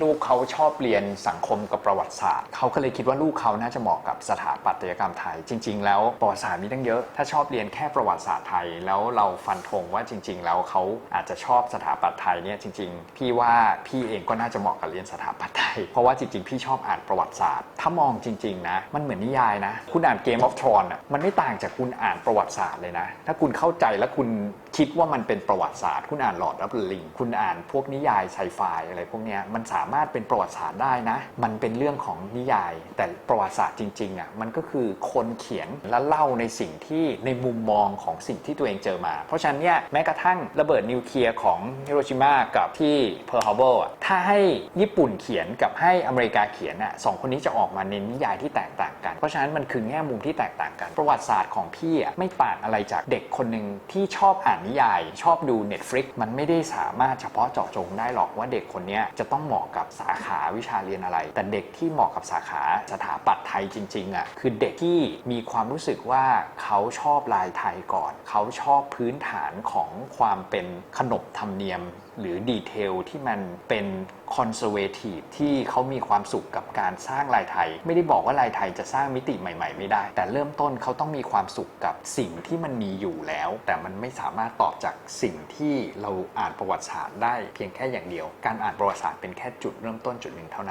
ลูกเขาชอบเรียนสังคมกับประวัติศาสตร์ เขาก็เลยคิดว่าลูกเขาน่าจะเหมาะกับสถาปัตยกรรมไทย จริง ๆ แล้วประวัติศาสตร์มีตั้งเยอะ ถ้าชอบเรียนแค่ประวัติศาสตร์ไทย แล้วเราฟันธงว่าจริง ๆ แล้วเขาอาจจะชอบสถาปัตย์ไทยเนี่ยจริง ๆ พี่ว่าพี่เองก็น่าจะเหมาะกับเรียนสถาปัตย์ไทย เพราะว่าจริง ๆ พี่ชอบอ่านประวัติศาสตร์ ถ้ามองจริง ๆ นะ มันเหมือนนิยายนะ คุณอ่าน Game of Thrones อะ มันไม่ต่างจากคุณอ่านประวัติศาสตร์เลยนะ ถ้าคุณเข้าใจและคุณคิดว่ามันเป็นประวัติศาสตร์ คุณอ่าน Lord of the Ring คุณอ่านพวกนิยายไซไฟอะไรพวกเนี้ยมันสาามารถเป็นประวัติศาสตร์ได้นะ มันเป็นเรื่องของนิยาย แต่ประวัติศาสตร์จริงๆอะมันก็คือคนเขียนและเล่าในสิ่งที่ในมุมมองของสิ่งที่ตัวเองเจอมา เพราะฉะนั้นเนี่ยแม้กระทั่งระเบิดนิวเคลียร์ของฮิโรชิมากับที่เพิร์ลฮาร์เบอร์ถ้าให้ญี่ปุ่นเขียนกับให้อเมริกาเขียนอะสองคนนี้จะออกมาในนิยายที่แตกต่างกัน เพราะฉะนั้นมันคือแง่มุมที่แตกต่างกัน ประวัติศาสตร์ของพี่อะไม่ต่างอะไรจากเด็กคนหนึ่งที่ชอบอ่านนิยาย ชอบดู Netflix มันไม่ได้สามารถเฉพาะเจาะจงได้หรอกว่าเด็กคนนี้จะต้องเหมาะกับสาขาวิชาเรียนอะไร แต่เด็กที่เหมาะกับสาขาสถาปัตย์ไทยจริงๆอะคือเด็กที่มีความรู้สึกว่าเขาชอบลายไทยก่อน เขาชอบพื้นฐานของความเป็นขนบธรรมเนียมหรือดีเทลที่มันเป็นคอนเซอร์เวทีฟที่เขามีความสุขกับการสร้างลายไทย ไม่ได้บอกว่าลายไทยจะสร้างมิติใหม่ ๆ ไม่ได้ แต่เริ่มต้นเขาต้องมีความสุขกับสิ่งที่มันมีอยู่แล้ว แต่มันไม่สามารถตอบจากสิ่งที่เราอ่านประวัติศาสตร์ได้เพียงแค่อย่างเดียว การอ่านประวัติศาสตร์เป็นแค่จุดเริ่มต้นจุดหนึ่งเท่านั้น